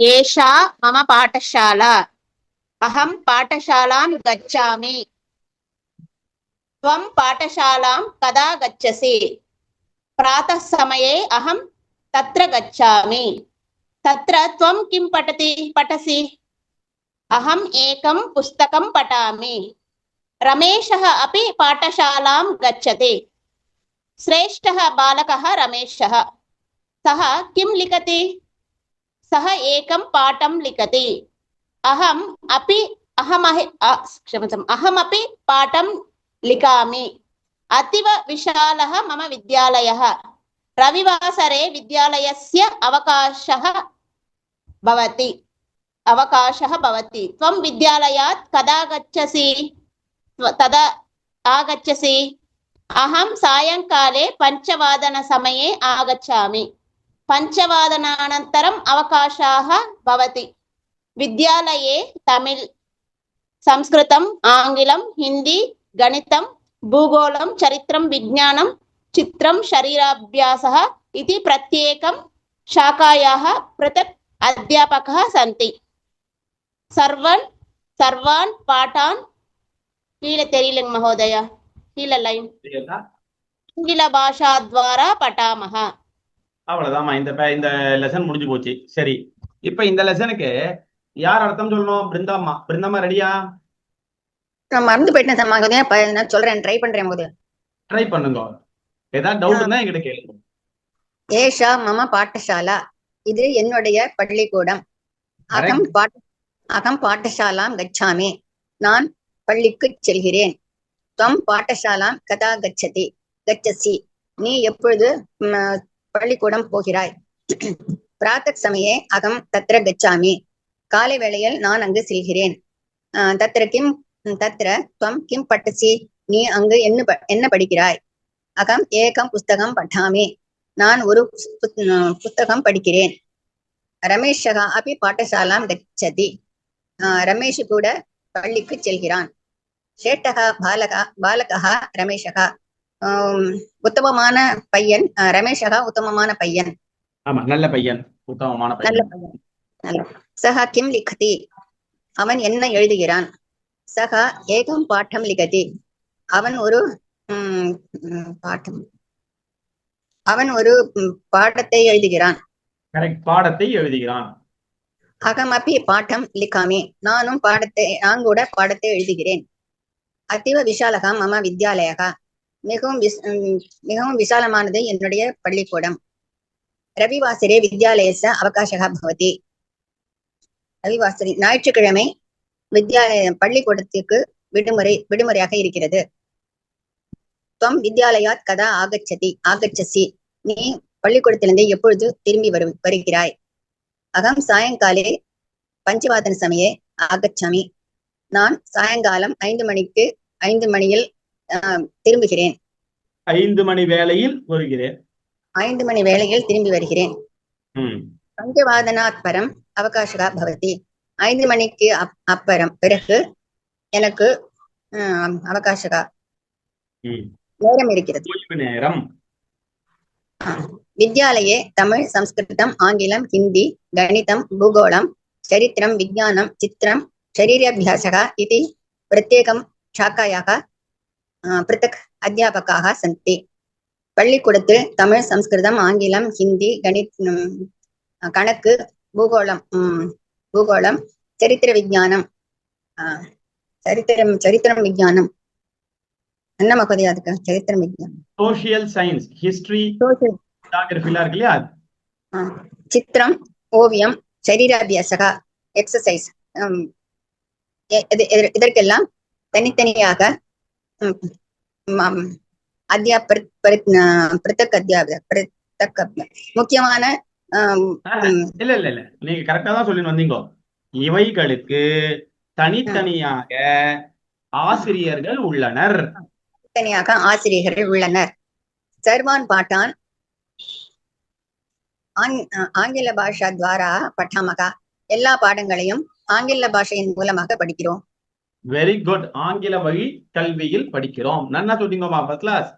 ఏషా మమ పాఠశాల. అహం పాఠశాలాం గచ్చామి. త్వం పాఠశాలాం కదా గచ్చసి. ప్రాత సమయే అహం తత్ర గచ్చామి. తత్ర త్వం కిం పఠతి? పఠసి. అహం ఏకం పుస్తకం పఠామి. రమేశः అపి పాఠశాలాం గచ్చతి. శ్రేష్ట బాలక రమేశः సహ కిం లిఖతి? సహ ఏకం పాఠం లిఖతి అహం అపి అహమహి క్షమతం అహమపి పాఠం లిఖామి అతివ విశాల మమ విద్యాలయ రవివాసరే విద్యాలయస్య అవకాశ భవతి అవకాశ భవతి త్వం విద్యాలయాత్ కదా గచ్చసి తదా ఆగచ్చసి అహం సాయంకాలే పంచవాదన సమయే ఆగచ్చామి పంచవాదనానంతరం అవకాశాహ భవతి. విద్యాలయే తమిళ్ సంస్కృతం ఆంగ్లం హిందీ గణితం భూగోళం చరిత్రం విజ్ఞానం చిత్రం శరీరాభ్యాస ఇది ప్రత్యేకం శాఖాయా పృథక్ అధ్యాపక సంతి. సర్వన్ సర్వాన్ పాఠాన్ కీల తెలియలే మహోదయ కీల లైన్. ఆంగ్ల భాషా ద్వారా పఠామహ அவ்வளவுதாம்மா. இந்த இந்த லெசன் முடிஞ்சு போச்சு. சரி. இப்ப இந்த லெசனுக்கு யார் அர்த்தம் சொல்லணும்? பிருந்தாம்மா. பிருந்தாம்மா ரெடியா நான் மறந்து போயிட்டேன் சார் நான் சொல்றேன்? ட்ரை பண்றேன் மகோதயா ட்ரை பண்ணுங்க. ஏதாவது டவுட் இருந்தா என்கிட்ட கேளுங்க. ஏஷா மம பாட்டசாலா இது என்னுடைய பள்ளிக்கூடம். அகம் பாட் அகம் பாட்டசாலாம் கச்சாமி. நான் பள்ளிக்கு செல்கிறேன். துவம் பாட்டசாலாம் கதா கச்சதி. கச்சசி. நீ எப்பொழுது பள்ளிக்கூடம் போகிறாய். பிராத்தக் சமயே அகம் தத்ர கச்சாமி. காலை வேளையில் நான் அங்கு செல்கிறேன். அஹ், தத்ர கிம் தத்ர துவம் கிம் பட்டசி நீ அங்கு என்ன என்ன படிக்கிறாய்? அகம் ஏகம் புஸ்தகம் பட்டாமி. நான் ஒரு புத்தகம் படிக்கிறேன். ரமேஷக அப்படி பாட்டசாலாம் கச்சதி ரமேஷ் கூட பள்ளிக்கு செல்கிறான். சேட்டகா பாலகா பாலகா ரமேஷகா. உத்தமமான பையன். ரமேஷகா உத்தமமான பையன். ஆமா நல்ல பையன். உத்தமமான நல்ல பையன். சஹா கிம் லிகதி? அவன் என்ன எழுதுகிறான்? சஹா ஏகம் பாட்டம் லிகதி. அவன் ஒரு பாட்டம். அவன் ஒரு பாடத்தை எழுதுகிறான். பாடத்தை எழுதுகிறான். அகமபி பாட்டம் லிகாமி. நானும் பாடத்தை நான் கூட பாடத்தை எழுதுகிறேன். அத்திவ விஷாலகா மம வித்யாலயகா. மிகவும் மிகவும் விசாலமானது என்னுடைய பள்ளிக்கூடம். ரவிவாசரே வித்யாலயச அவகாசகா பவதி. ரவிவாசரி ஞாயிற்றுக்கிழமை வித்யாலய பள்ளிக்கூடத்திற்கு விடுமுறை விடுமுறையாக இருக்கிறது. துவம் வித்யாலயாத் கதா ஆகச்சதி ஆகச்சசி. நீ பள்ளிக்கூடத்திலிருந்து எப்பொழுது திரும்பி வரு வருகிறாய்? அகம் சாயங்காலே பஞ்சவாதன சமயே ஆகச்சாமி. நான் சாயங்காலம் ஐந்து மணிக்கு ஐந்து மணியில் திரும்புகிறேன் ஐந்து மணி வேளையில் வருகிறேன் ஐந்து மணி வேளையில் திரும்பி வருகிறேன் ம் பஞ்சவாதனாத் பரம் அவகாசகா பவதி ஐந்து மணிக்கு அப்- அப்புறம் பிறகு எனக்கு ஆஹ், அவகாசகா ம் நேரம் இருக்கிறது ஓய்வு நேரம் வித்யாலயே தமிழ் சம்ஸ்கிருதம் ஆங்கிலம் ஹிந்தி கணிதம் பூகோளம் சரித்திரம் விஜயானம் சித்திரம் शरीराभ्यासः इति प्रत्येकं शाखायाः பிரித்தக் அத்தியாபகாக சந்தி பள்ளிக்கூடத்தில் தமிழ் சம்ஸ்கிருதம் ஆங்கிலம் ஹிந்தி கணி கணக்கு பூகோளம் பூகோளம் சரித்திர விஜயானம் சரித்திரம் சரித்திரம் விஜயானம் என்ன மகோதயா அதுக்கு? சரித்திரம் விஜயானம் சோசியல் சயின்ஸ் ஹிஸ்டரி இல்லையா சித்திரம் ஓவியம் சரீராபியாசகா எக்ஸசைஸ் இதற்கெல்லாம் தனித்தனியாக அத்தியா பிர- பிர- ஆ, பிரித்தக் அத்தியாப பிரித்தக் அப்- முக்கியமான இல்ல இல்ல இல்ல. நீங்க கரெக்டா தான் சொல்லிட்டு வந்தீங்க. இவைகளுக்கு தனித்தனியாக ஆசிரியர்கள் உள்ளனர். தனியாக ஆசிரியர்கள் உள்ளனர். சர்வான் பாட்டான் ஆங்- ஆங்கில பாஷா துவாரா பட்டாமகா எல்லா பாடங்களையும் ஆங்கில பாஷையின் மூலமாக படிக்கிறோம். வெரி குட் ஆங்கில வழி கல்வியில் படிக்கிறோம். நன்னா சொல்றீங்கம்மா ஃபர்ஸ்ட் கிளாஸ்